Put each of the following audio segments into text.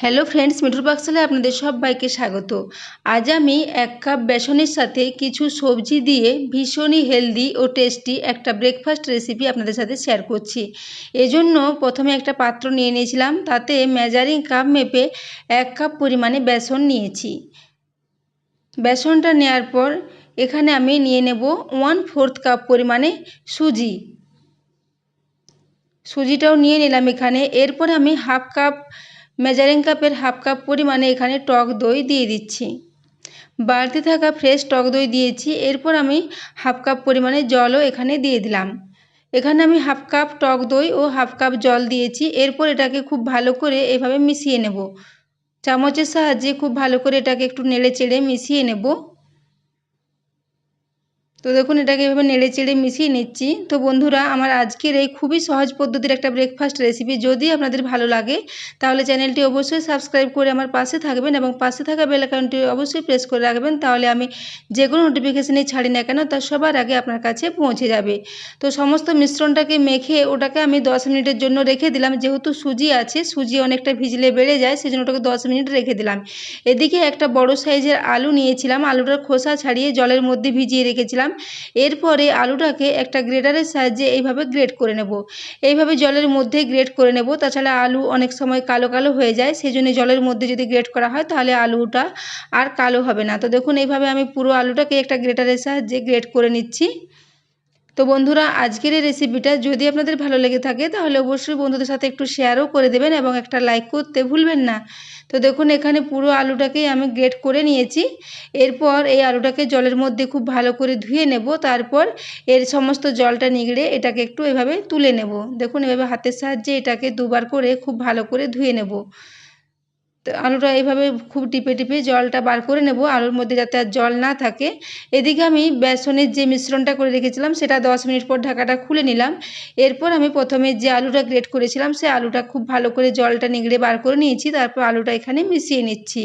Hello friends মিঠুর পাকশালায় আপনাদের সবাইকে স্বাগত। আজ আমি এক কাপ বেসনের সাথে কিছু সবজি দিয়ে ভীষণই হেলদি ও টেস্টি একটা ব্রেকফাস্ট রেসিপি আপনাদের সাথে শেয়ার করছি। এজন্য প্রথমে একটা পাত্র নিয়ে নিয়েছিলাম, তাতে মেজারিং কাপ মেপে এক কাপ পরিমাণে বেসন নিয়েছি। বেসনটা নেওয়ার পর এখানে আমি নিয়ে নেব ওয়ান ফোর্থ কাপ পরিমাণে সুজি। সুজিটাও নিয়ে নিলাম এখানে, এরপরে আমি হাফ কাপ মেজারিং কাপের হাফ কাপ পরিমাণে এখানে টক দই দিয়ে দিচ্ছি। বাড়তে থাকা ফ্রেশ টক দই দিয়েছি, এরপর আমি হাফ কাপ পরিমাণে জলও এখানে দিয়ে দিলাম। এখানে আমি হাফ কাপ টক দই ও হাফ কাপ জল দিয়েছি, এরপর এটাকে খুব ভালো করে এভাবে মিশিয়ে নেব। চামচের সাহায্যে খুব ভালো করে এটাকে একটু নেড়ে চেড়ে মিশিয়ে নেব। তো দেখুন, এটাকে এভাবে নেড়ে চেড়ে মিশিয়ে নিচ্ছি। তো বন্ধুরা, আমার আজকের এই খুবই সহজ পদ্ধতির একটা ব্রেকফাস্ট রেসিপি যদি আপনাদের ভালো লাগে, তাহলে চ্যানেলটি অবশ্যই সাবস্ক্রাইব করে আমার পাশে থাকবেন এবং পাশে থাকা বেল আইকনটি অবশ্যই প্রেস করে রাখবেন, তাহলে আমি যে কোনো নোটিফিকেশানই ছাড়ি না কেন, তা সবার আগে আপনার কাছে পৌঁছে যাবে। তো সমস্ত মিশ্রণটাকে মেখে ওটাকে আমি দশ মিনিটের জন্য রেখে দিলাম, যেহেতু সুজি আছে, সুজি অনেকটা ভিজলে বেড়ে যায় সেই জন্য ওটাকে দশ মিনিট রেখে দিলাম। এদিকে একটা বড় সাইজের আলু নিয়েছিলাম, আলুটার খোসা ছাড়িয়ে জলের মধ্যে ভিজিয়ে রেখেছিলাম। এরপরে আলুটাকে একটা গ্রেটারের সাহায্যে এইভাবে গ্রেড করে নেব। এইভাবে জলের মধ্যে গ্রেড করে নেব। তাছাড়া আলু অনেক সময় কালো কালো হয়ে যায় সেই জন্য জলের মধ্যে যদি গ্রেড করা হয়, তাহলে আলুটা আর কালো হবে না। তো দেখুন, এইভাবে আমি পুরো আলুটাকে একটা গ্রেটারের সাহায্যে গ্রেড করে নিচ্ছি। তো বন্ধুরা, আজকের এই রেসিপিটা যদি আপনাদের ভালো লেগে থাকে, তাহলে অবশ্যই বন্ধুদের সাথে একটু শেয়ারও করে দেবেন এবং একটা লাইক করতে ভুলবেন না। তো দেখুন, এখানে পুরো আলুটাকেই আমি গ্রেট করে নিয়েছি। এরপর এই আলুটাকে জলের মধ্যে খুব ভালো করে ধুয়ে নেব। তারপর এর সমস্ত জলটা নিগড়ে এটাকে একটু এভাবে তুলে নেব। দেখুন, এভাবে হাতের সাহায্যে এটাকে দুবার করে খুব ভালো করে ধুয়ে নেব। তো আলুটা এইভাবে খুব টিপে টিপে জলটা বার করে নেব আলুর মধ্যে যাতে আর জল না থাকে। এদিকে আমি বেসনের যে মিশ্রণটা করে রেখেছিলাম, সেটা দশ মিনিট পর ঢাকাটা খুলে নিলাম। এরপর আমি প্রথমে যে আলুটা গ্রেট করেছিলাম, সে আলুটা খুব ভালো করে জলটা নিগড়ে বার করে নিয়েছি, তারপর আলুটা এখানে মিশিয়ে নিচ্ছি।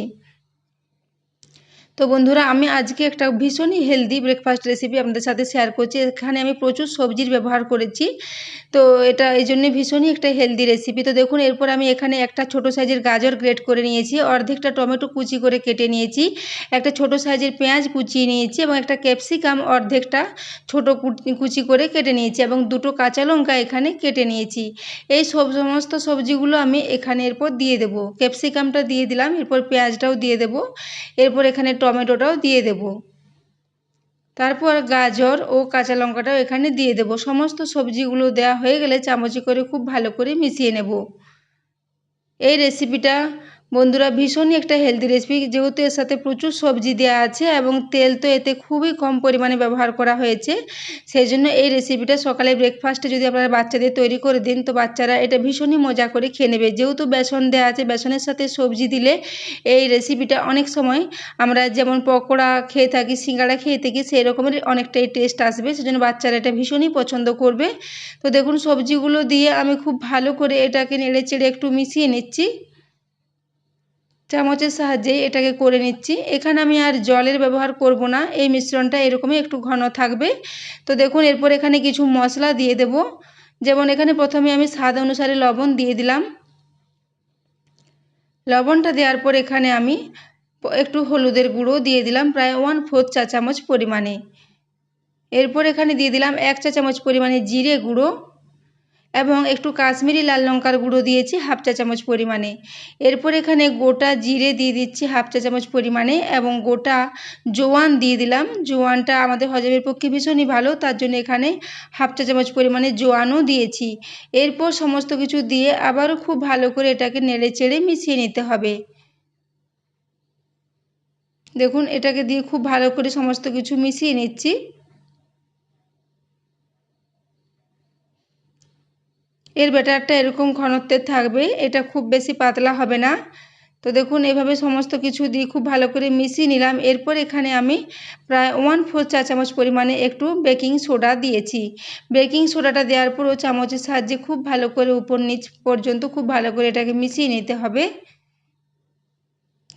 তো বন্ধুরা, আমি আজকে একটা ভীষণই হেলদি ব্রেকফাস্ট রেসিপি আপনাদের সাথে শেয়ার করছি। এখানে আমি প্রচুর সবজির ব্যবহার করেছি। তো এটা এই জন্যে ভীষণই একটা হেলদি রেসিপি তো দেখুন, এরপর আমি এখানে একটা ছোট সাইজের গাজর গ্রেট করে নিয়েছি। অর্ধেকটা টমেটো কুচি করে কেটে নিয়েছি। একটা ছোট সাইজের পেঁয়াজ কুচিয়ে নিয়েছি এবং একটা ক্যাপসিকাম অর্ধেকটা ছোট কুচি করে কেটে নিয়েছি এবং দুটো কাঁচা লঙ্কা এখানে কেটে নিয়েছি। এই সব, সমস্ত সবজিগুলো আমি এখানে এরপর দিয়ে দেবো। ক্যাপসিকামটা দিয়ে দিলাম, এরপর পেঁয়াজটাও দিয়ে দেবো। এরপর এখানে টমেটোটাও দিয়ে দেব। তারপর গাজর ও কাঁচা লঙ্কাটাও এখানে দিয়ে দেব। সমস্ত সবজিগুলো দেওয়া হয়ে গেলে চামচি করে খুব ভালো করে মিশিয়ে নেব। এই রেসিপিটা বন্ধুরা, ভীষণই একটা হেলদি রেসিপি যেহেতু এর সাথে প্রচুর সবজি দেওয়া আছে এবং তেল তো এতে খুবই কম পরিমাণে ব্যবহার করা হয়েছে, সেই জন্য এই রেসিপিটা সকালে ব্রেকফাস্টে যদি আপনারা বাচ্চাদের তৈরি করে দিন, তো বাচ্চারা এটা ভীষণই মজা করে খেয়ে নেবে। যেহেতু বেসন দেওয়া আছে, বেসনের সাথে সবজি দিলে এই রেসিপিটা অনেক সময় আমরা যেমন পকোড়া খেয়ে থাকি, সিঙ্গাড়া খেয়ে থাকি সেই রকমের অনেকটাই টেস্ট আসবে সেজন্য বাচ্চারা এটা ভীষণই পছন্দ করবে। তো দেখুন, সবজিগুলো দিয়ে আমি খুব ভালো করে এটাকে নেড়ে চেড়ে একটু মিশিয়ে নিচ্ছি। চামচের সাহায্যে এটাকে করে নিচ্ছি। এখানে আমি আর জলের ব্যবহার করব না। এই মিশ্রণটা এরকমই একটু ঘন থাকবে। তো দেখুন, এরপর এখানে কিছু মশলা দিয়ে দেব। যেমন এখানে প্রথমে আমি স্বাদ অনুসারে লবণ দিয়ে দিলাম। লবণটা দেওয়ার পর এখানে আমি একটু হলুদের গুঁড়ো দিয়ে দিলাম প্রায় ওয়ান ফোর্থ চা চামচ পরিমাণে। এরপর এখানে দিয়ে দিলাম এক চা চামচ পরিমাণে জিরে গুঁড়ো। এবং একটু কাশ্মীরি লাল লঙ্কার গুঁড়ো দিয়েছি হাফ চা চামচ পরিমাণে। এরপর এখানে গোটা জিরে দিয়ে দিচ্ছি হাফ চা চামচ পরিমাণে এবং গোটা জোয়ান দিয়ে দিলাম। জোয়ানটা আমাদের হজমের পক্ষে ভীষণই ভালো, তার জন্য এখানে হাফ চা চামচ পরিমাণে জোয়ানও দিয়েছি। এরপর সমস্ত কিছু দিয়ে আবারও খুব ভালো করে এটাকে নেড়ে চেড়ে মিশিয়ে নিতে হবে। দেখুন, এটাকে দিয়ে খুব ভালো করে সমস্ত কিছু মিশিয়ে নিচ্ছি। এর ব্যাটারটা এরকম ঘনত্বের থাকবে, এটা খুব বেশি পাতলা হবে না। তো দেখুন, এভাবে সমস্ত কিছু দিয়ে খুব ভালো করে মিশিয়ে নিলাম। এরপর এখানে আমি প্রায় ওয়ান ফোর চা চামচ পরিমাণে একটু বেকিং সোডা দিয়েছি। বেকিং সোডাটা দেওয়ার পর ও চামচের সাহায্যে খুব ভালো করে উপর নিচ পর্যন্ত খুব ভালো করে এটাকে মিশিয়ে নিতে হবে।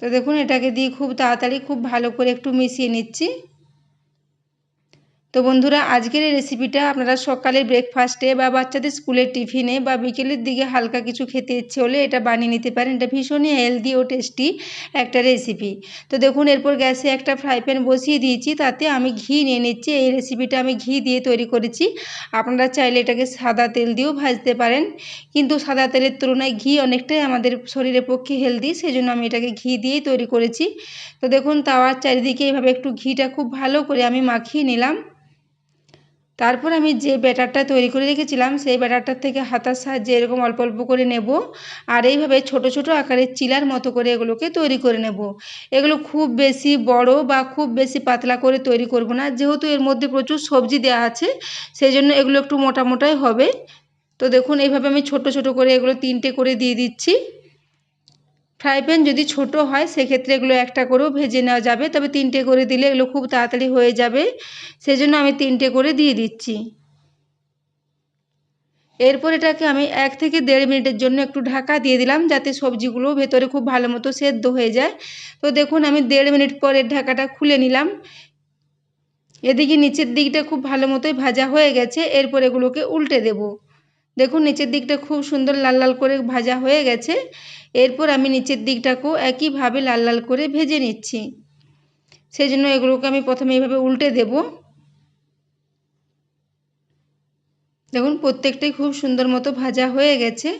তো দেখুন, এটাকে দিয়ে খুব তাড়াতাড়ি খুব ভালো করে একটু মিশিয়ে নিচ্ছি। তো বন্ধুরা, আজকের এই রেসিপিটা আপনারা সকালে ব্রেকফাস্টে বা বাচ্চাদের স্কুলের টিফিনে বা বিকেলের দিকে হালকা কিছু খেতে ইচ্ছে হলে এটা বানিয়ে নিতে পারেন। এটা ভীষণই হেলদি ও টেস্টি একটা রেসিপি তো দেখুন, এরপর গ্যাসে একটা ফ্রাই প্যান বসিয়ে দিয়েছি, তাতে আমি ঘি নিয়ে নিচ্ছি। এই রেসিপিটা আমি ঘি দিয়ে তৈরি করেছি। আপনারা চাইলে এটাকে সাদা তেল দিয়েও ভাজতে পারেন। কিন্তু সাদা তেলের তুলনায় ঘি অনেকটাই আমাদের শরীরের পক্ষে হেলদি সেই জন্য আমি এটাকে ঘি দিয়েই তৈরি করেছি। তো দেখুন, তাওয়ার চারিদিকে এইভাবে একটু ঘিটা খুব ভালো করে আমি মাখিয়ে নিলাম। তারপর আমি যে ব্যাটারটা তৈরি করে রেখেছিলাম, সেই ব্যাটারটার থেকে হাতার সাহায্যে এরকম অল্প অল্প করে নেব আর এইভাবে ছোট ছোট আকারের চিলার মতো করে এগুলোকে তৈরি করে নেব। এগুলো খুব বেশি বড় বা খুব বেশি পাতলা করে তৈরি করব না, যেহেতু এর মধ্যে প্রচুর সবজি দেওয়া আছে, সেই জন্য এগুলো একটু মোটা মোটাই হবে। তো দেখুন, এইভাবে আমি ছোট ছোট করে এগুলো তিনটে করে দিয়ে দিচ্ছি। ফ্রাই প্যান যদি ছোট হয়, সেক্ষেত্রে এগুলো একটা করেও ভেজে নেওয়া যাবে। তবে তিনটে করে দিলে এগুলো খুব তাড়াতাড়ি হয়ে যাবে। সেজন্য আমি তিনটে করে দিয়ে দিচ্ছি। এরপর এটাকে আমি এক থেকে দেড় মিনিটের জন্য একটু ঢাকা দিয়ে দিলাম, যাতে সবজিগুলো ভেতরে খুব ভালো মতো সেদ্ধ হয়ে যায়। তো দেখুন, আমি দেড় মিনিট পরে ঢাকাটা খুলে নিলাম। এদিকে নিচের দিকটা খুব ভালো মতোই ভাজা হয়ে গেছে। এরপর এগুলোকে উল্টে দেব। দেখুন, নিচের দিকটা খুব সুন্দর লাল লাল করে ভাজা হয়ে গেছে। এরপর আমি নিচের দিকটাকেও একইভাবে লাল লাল করে ভেজে নিচ্ছি। সেই জন্য এগুলোকে আমি প্রথমে এইভাবে উল্টে দেব। দেখুন, প্রত্যেকটাই খুব সুন্দর মতো ভাজা হয়ে গেছে।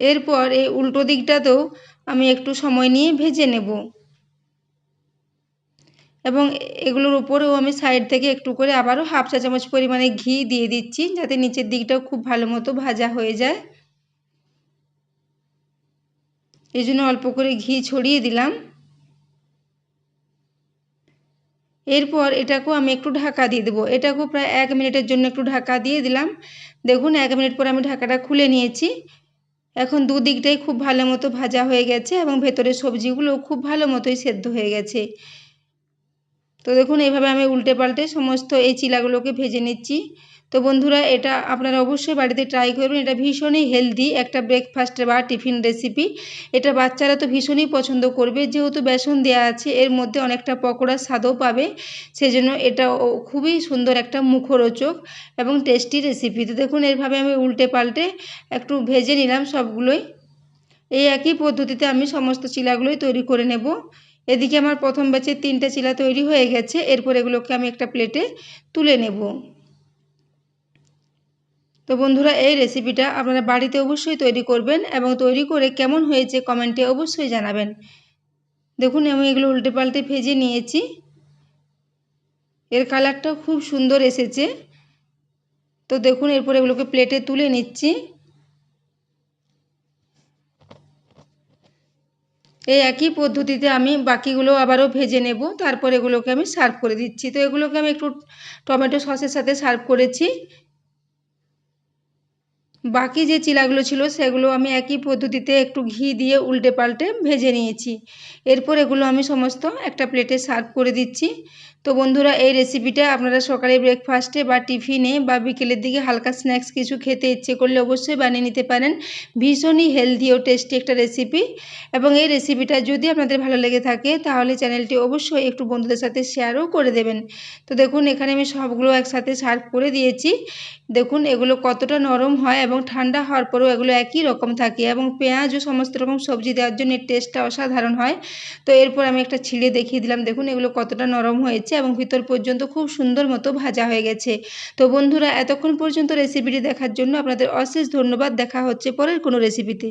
এরপর এই উল্টো দিকটাতেও আমি একটু সময় নিয়ে ভেজে নেব। এবং এগুলোর উপরেও আমি সাইড থেকে একটু করে আবারও হাফ চা চামচ পরিমাণে ঘি দিয়ে দিচ্ছি, যাতে নিচের দিকটাও খুব ভালো মতো ভাজা হয়ে যায়। এই জন্য অল্প করে ঘি ছড়িয়ে দিলাম। এরপর এটাকেও আমি একটু ঢাকা দিয়ে দেবো। এটাকেও প্রায় এক মিনিটের জন্য একটু ঢাকা দিয়ে দিলাম। দেখুন, এক মিনিট পর আমি ঢাকাটা খুলে নিয়েছি। এখন দুদিকটাই খুব ভালো মতো ভাজা হয়ে গেছে এবং ভেতরের সবজিগুলো খুব ভালো মতোই সেদ্ধ হয়ে গেছে। তো দেখুন এইভাবে আমি উল্টে পাল্টে সমস্ত এই চিলাগুলোকে ভেজে নিচ্ছি। তো বন্ধুরা, এটা আপনারা অবশ্যই বাড়িতে ট্রাই করবেন এটা ভীষণই হেলদি একটা ব্রেকফাস্ট বা টিফিন রেসিপি এটা বাচ্চারা তো ভীষণই পছন্দ করবে। যেহেতু বেসন দেওয়া আছে, এর মধ্যে অনেকটা পকোড়ার স্বাদও পাবে। সেজন্য এটা খুবই সুন্দর একটা মুখরোচক এবং টেস্টি রেসিপি তো দেখুন এরভাবে আমি উল্টে পাল্টে একটু ভেজে নিলাম সবগুলোই। এই একই পদ্ধতিতে আমি সমস্ত চিলাগুলোই তৈরি করে নেব। এদিকে আমার প্রথম ব্যাচের তিনটে চিলা তৈরি হয়ে গেছে। এরপর এগুলোকে আমি একটা প্লেটে তুলে নেব। তো বন্ধুরা, এই রেসিপিটা আপনারা বাড়িতে অবশ্যই তৈরি করবেন এবং তৈরি করে কেমন হয়েছে কমেন্টে অবশ্যই জানাবেন। দেখুন, আমি এগুলো উল্টে পাল্টে ভেজে নিয়েছি। এর কালারটাও খুব সুন্দর এসেছে। তো দেখুন, এরপর এগুলোকে প্লেটে তুলে নিচ্ছি। এই একই পদ্ধতিতে আমি বাকিগুলো আবারও ভেজে নেব। তারপর এগুলোকে আমি সার্ভ করে দিচ্ছি। তো এগুলোকে আমি একটু টমেটো সসের সাথে সার্ভ করেছি। বাকি যে চিলাগুলো ছিল সেগুলো আমি একই পদ্ধতিতে একটু ঘি দিয়ে উল্টে পাল্টে ভেজে নিয়েছি। এরপর এগুলো আমি সমস্ত একটা প্লেটে সার্ভ করে দিচ্ছি। তো বন্ধুরা, এই রেসিপিটা আপনারা সকালে ব্রেকফাস্টে বা টিফিনে বা বিকেলের দিকে হালকা স্ন্যাক্স কিছু খেতে ইচ্ছে করলে অবশ্যই বানিয়ে নিতে পারেন। ভীষণই হেলদি ও টেস্টি একটা রেসিপি এবং এই রেসিপিটা যদি আপনাদের ভালো লেগে থাকে, তাহলে চ্যানেলটি অবশ্যই একটু বন্ধুদের সাথে শেয়ারও করে দেবেন। তো দেখুন, এখানে আমি সবগুলো একসাথে সার্ভ করে দিয়েছি। দেখুন, এগুলো কতটা নরম হয় এবং ঠান্ডা হওয়ার পরেও এগুলো একই রকম থাকে এবং পেঁয়াজও সমস্ত রকম সবজি দেওয়ার জন্য টেস্টটা অসাধারণ হয়। তো এরপর আমি একটা ছিঁড়ে দেখিয়ে দিলাম। দেখুন, এগুলো কতটা নরম হয়েছে এবং ভিতর পর্যন্ত খুব সুন্দর মতো ভাজা হয়ে গেছে। তো বন্ধুরা, এতক্ষণ পর্যন্ত রেসিপিটি দেখার জন্য আপনাদের অশেষ ধন্যবাদ। দেখা হচ্ছে পরের কোনো রেসিপিতে